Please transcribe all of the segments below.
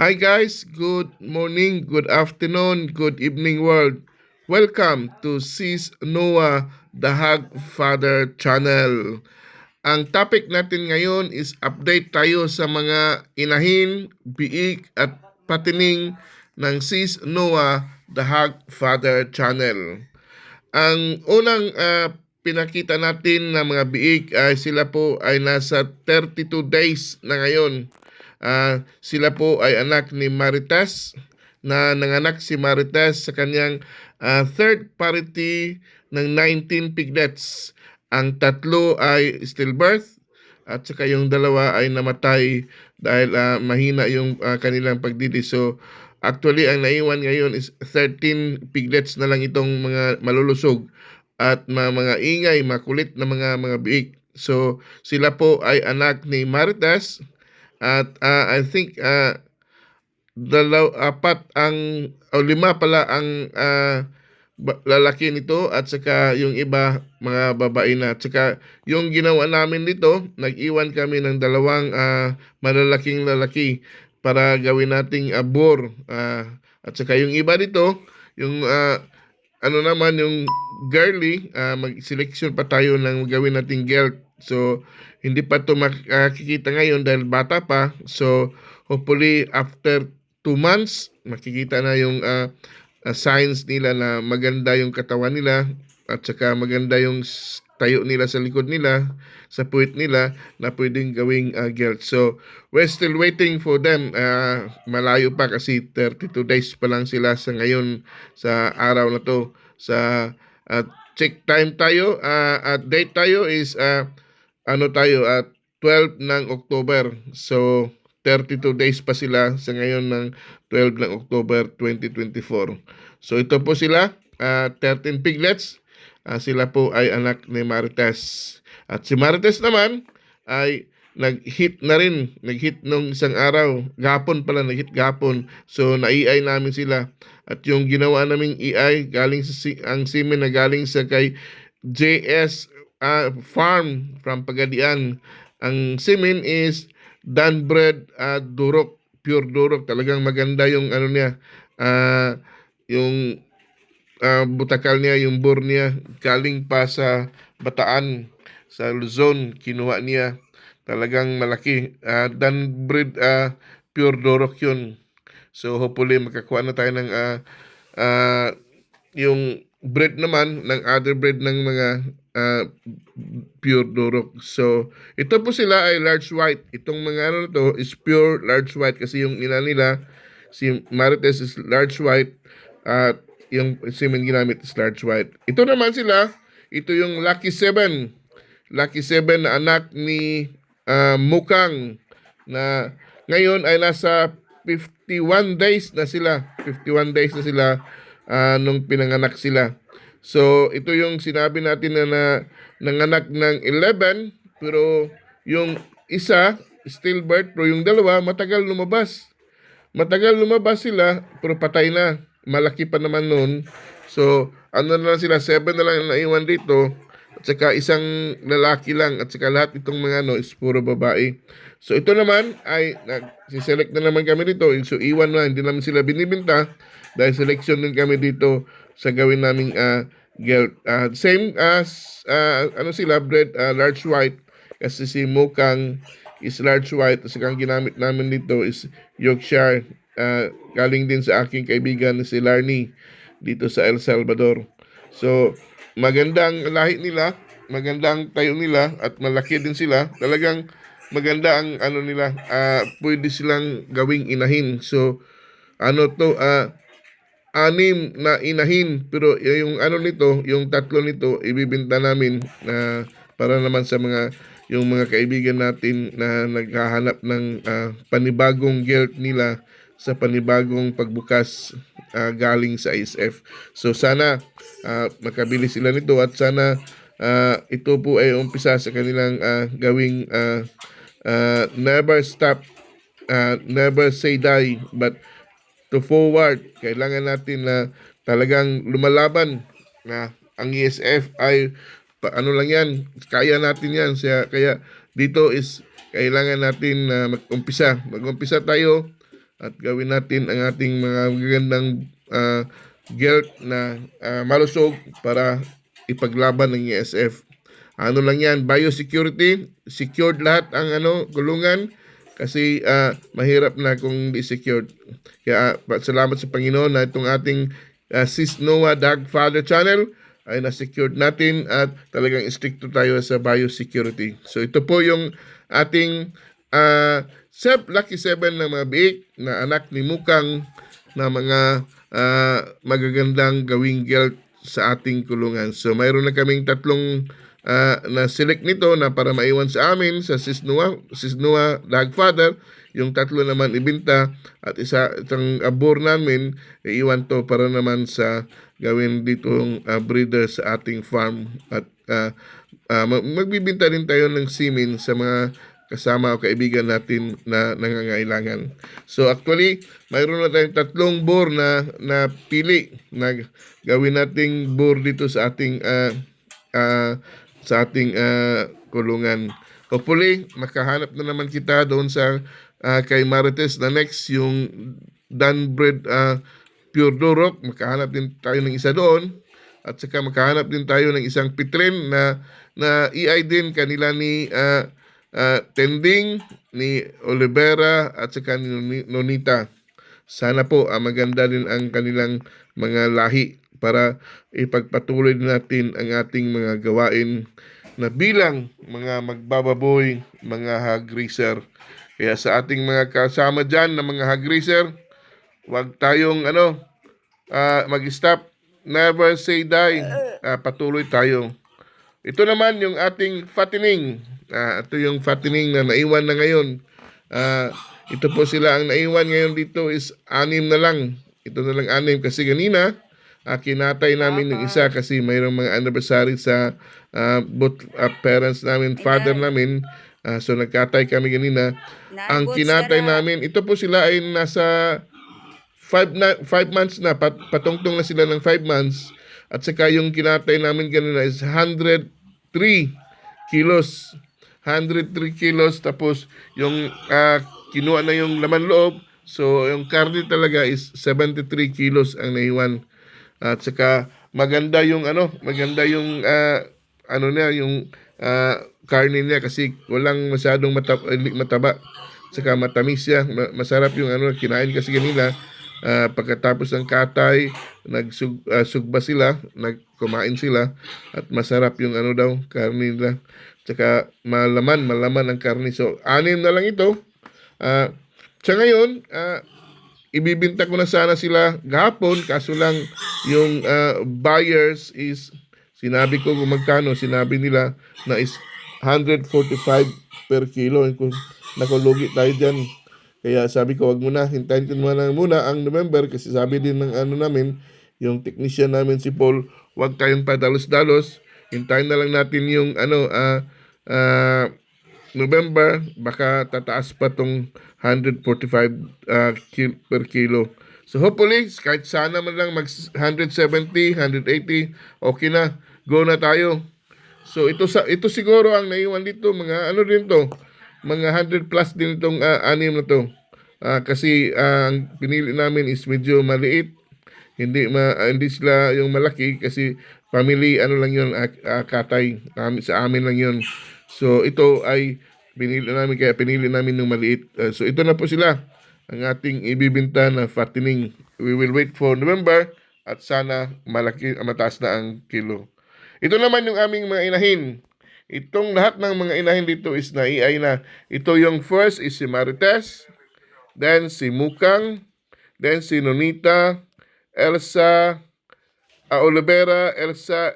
Hi guys, good morning, good afternoon, good evening world. Welcome to Sis Noah The Hag Father Channel. Ang topic natin ngayon is update tayo sa mga inahin, biik at patining ng Sis Noah The Hag Father Channel. Ang unang ah, pinakita natin na mga biik ay sila po ay nasa 32 days na ngayon. Ah, sila po ay anak ni Maritas na nanganak si Maritas sa kanyang ah, third parity ng 19 piglets. Ang tatlo ay stillbirth at saka yung dalawa ay namatay dahil ah, mahina yung ah, kanilang pagdidi. So actually ang naiwan ngayon is 13 piglets na lang itong mga malulusog at ma- mga ingay, makulit na mga mga biik. So sila po ay anak ni Maritas at ah, I think ah, dalaw apat ang o lima pala ang ba- lalaki nito at saka yung iba mga babae na. At saka yung ginawa namin dito nag-iwan kami ng dalawang ah, malalaking lalaki para gawin nating abor ah, at saka yung iba dito yung ah, ano naman yung girly ah, mag-selection pa tayo ng gawin nating gelt so hindi pa to makikita ngayon dahil bata pa. So hopefully after two months makikita na yung ah, ah, signs nila na maganda yung katawan nila at saka maganda yung tayo nila sa likod nila sa puwit nila na pwedeng gawing ah, gelt. So, we're still waiting for them. Ah, malayo pa kasi 32 days pa lang sila sa ngayon sa araw na to. Sa at check time tayo ah, at date tayo is ah, ano tayo at 12 ng October. So 32 days pa sila sa ngayon ng 12 ng October 2024. So ito po sila, ah, 13 piglets. Ah, sila po ay anak ni Marites. At si Marites naman ay nag-hit na rin. Nag-hit nung isang araw. Gapon pala, nag-hit gapon. So, na-EI namin sila. At yung ginawa naming EI, galing sa ang semen na galing sa kay JS ah, Farm from Pagadian. Ang semen is Danbred ah, Durok. Pure Durok. Talagang maganda yung ano niya. ah, yung ah, butakal niya, yung bore niya, galing pa sa Bataan, sa Luzon, kinuha niya. Talagang malaki. Ah, Danbred ah, Pure Dorok yun. So hopefully makakuha na tayo ng ah, ah, yung bread naman ng other bread ng mga ah, pure Dorok. So ito po sila ay large white. Itong mga ano to is pure large white kasi yung ina nila si Marites is large white at yung semen ginamit is large white. Ito naman sila, ito yung Lucky 7. Lucky 7 na anak ni ah, Mukang na ngayon ay nasa 51 days na sila. 51 days na sila ah, nung pinanganak sila. So, ito yung sinabi natin na, na nanganak ng 11 pero yung isa stillbirth pero yung dalawa matagal lumabas. Matagal lumabas sila pero patay na. Malaki pa naman noon. So, ano na lang sila, 7 na lang ang naiwan dito. At saka isang lalaki lang. At saka lahat itong mga ano is puro babae. So, ito naman ay nag-select na naman kami dito. So, iwan na. Hindi naman sila binibinta. Dahil selection din kami dito sa gawin naming uh, gelt. Ah, same as, ah, ano sila, bread, ah, large white. Kasi si Mukang is large white. At saka ang ginamit namin dito is Yorkshire. Ah, galing din sa aking kaibigan si Larny dito sa El Salvador. So, magandang lahi nila, magandang tayo nila at malaki din sila. Talagang maganda ang ano nila, ah, pwede silang gawing inahin. So, ano to, ah, anim na inahin pero yung ano nito, yung tatlo nito ibibenta namin na para naman sa mga yung mga kaibigan natin na naghahanap ng ah, panibagong guilt nila sa panibagong pagbukas ah, galing sa ISF. So sana ah, makabili sila nito at sana ah, ito po ay umpisa sa kanilang ah, gawing ah, ah, never stop, ah, never say die, but to forward. Kailangan natin na talagang lumalaban na ang ESF ay pa, ano lang yan, kaya natin yan. Kaya, kaya dito is kailangan natin na mag-umpisa. Mag-umpisa tayo at gawin natin ang ating mga magagandang uh, guilt na ah, malusog para ipaglaban ng ESF. Ano lang yan, biosecurity, secured lahat ang ano kulungan kasi ah, mahirap na kung di secured. Kaya ah, salamat sa Panginoon na itong ating uh, Sis Noah Dag Father Channel ay na-secured natin at talagang stricto tayo sa biosecurity. So ito po yung ating uh, Sep Lucky 7 na mga biik na anak ni Mukang na mga ah, magagandang gawing guilt sa ating kulungan. So mayroon na kaming tatlong ah, na select nito na para maiwan sa amin sa Sisnua, Sisnua Dagfather. Yung tatlo naman ibinta at isa itong abor namin iiwan to para naman sa gawin ditong ah, breeder sa ating farm at ah, mag- magbibinta din tayo ng simin sa mga kasama o kaibigan natin na nangangailangan. So actually, mayroon na tayong tatlong boar na na pili na gawin nating boar dito sa ating ah, ah, sa ating ah, kulungan. Hopefully, makahanap na naman kita doon sa ah, kay Marites na next yung Dunbred ah, Pure Durok. Makahanap din tayo ng isa doon. At saka makahanap din tayo ng isang pitrin na na EI din kanila ni ah, ah, Tending, ni Olivera at saka ni Noni- Nonita. Sana po ah, maganda din ang kanilang mga lahi para ipagpatuloy natin ang ating mga gawain na bilang mga magbababoy, mga hog racer. Kaya sa ating mga kasama dyan na mga hog racer, huwag tayong ano, ah, mag-stop. Never say die. Ah, patuloy tayo. Ito naman yung ating fattening. Ah, ito yung fattening na naiwan na ngayon. Ah, ito po sila ang naiwan ngayon dito is anim na lang. Ito na lang anim kasi ganina ah, kinatay namin yung isa kasi mayroong mga anniversary sa ah, both ah, parents namin, father namin. Ah, so nagkatay kami ganina. Ang kinatay namin, ito po sila ay nasa five, na, five months na, pat, patungtong na sila ng five months. At saka yung kinatay namin kanina is 103 kilos. 103 kilos. Tapos yung ah, kinuha na yung laman loob. So yung karne talaga is 73 kilos ang naiwan. At saka maganda yung ano, maganda yung ah, ano niya, yung ah, karne niya kasi walang masyadong mata- hindi mataba. Saka matamis siya, ma- masarap yung ano, kinain kasi kanila. Ah, pagkatapos ng katay, nagsugba sila, nagkumain sila at masarap yung ano daw, karne nila. Tsaka malaman, malaman ang karne. So, anim na lang ito. Ah, sa ngayon, ah, ibibinta ko na sana sila gahapon. Kaso lang yung ah, buyers is sinabi ko kung magkano sinabi nila na is 145 per kilo. Kung nakulugi tayo dyan. Kaya sabi ko wag muna hintayin ko muna muna ang November. Kasi sabi din ng ano namin yung technician namin si Paul wag tayong padalos-dalos. Hintayin na lang natin yung ano ah ah, November, baka tataas pa tong 145 uh, kil- per kilo. So hopefully, kahit sana man lang mag 170, 180, okay na. Go na tayo. So ito sa ito siguro ang naiwan dito mga ano din to, mga 100 plus din itong ah, anim na to. Ah, kasi ah, ang pinili namin is medyo maliit. Hindi ma ah, hindi sila yung malaki kasi family ano lang yun ah, ah, katay Amin- sa amin lang yun. So ito ay pinili namin kaya pinili namin ng maliit. Ah, so ito na po sila ang ating ibibinta na fattening. We will wait for November at sana malaki mataas na ang kilo. Ito naman yung aming mga inahin. Itong lahat ng mga inahin dito is na EI na. Ito yung first is si Marites, then si Mukang, then si Nonita, Elsa, uh, Olivera, Elsa,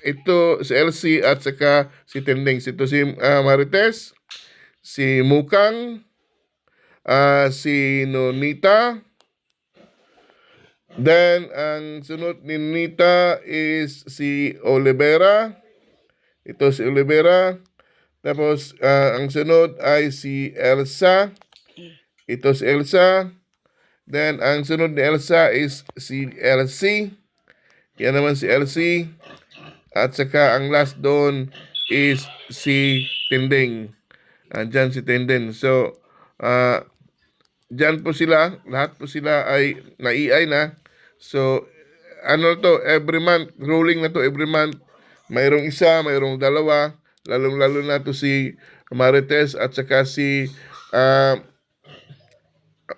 ito si Elsie at saka si Tending. Ito si ah, Marites, si Mukang, ah, si Nonita, then ang sunod ni Nita is si Olivera. Ito si Olivera. Tapos ah, ang sunod ay si Elsa. Ito si Elsa. Then ang sunod ni Elsa is si Elsie. Yan naman si Elsie. At saka ang last doon is si Tending. Andyan si Tending. So, ah Diyan po sila, lahat po sila ay na-EI na. So, ano to, every month, rolling na to every month. Mayroong isa, mayroong dalawa, lalong-lalo na to si Marites at saka si ah,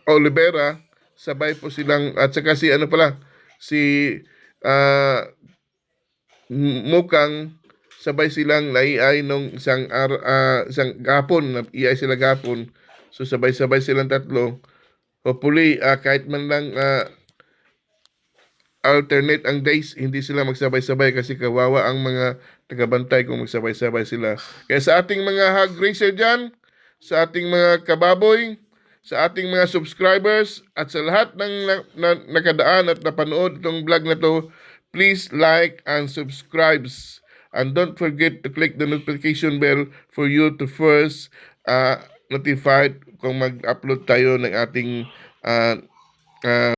Olivera, sabay po silang, at saka si ano pala, si ah, M- Mukang, sabay silang naiay nung isang, ar- ah, isang gapon, iay sila gapon. So sabay-sabay silang tatlo. Hopefully, ah, kahit man lang ah, alternate ang days, hindi sila magsabay-sabay kasi kawawa ang mga tagabantay kung magsabay-sabay sila. Kaya sa ating mga hog racer dyan, sa ating mga kababoy, sa ating mga subscribers, at sa lahat ng na, na- nakadaan at napanood itong vlog na to, please like and subscribe. And don't forget to click the notification bell for you to first uh, notified kung mag-upload tayo ng ating uh, uh,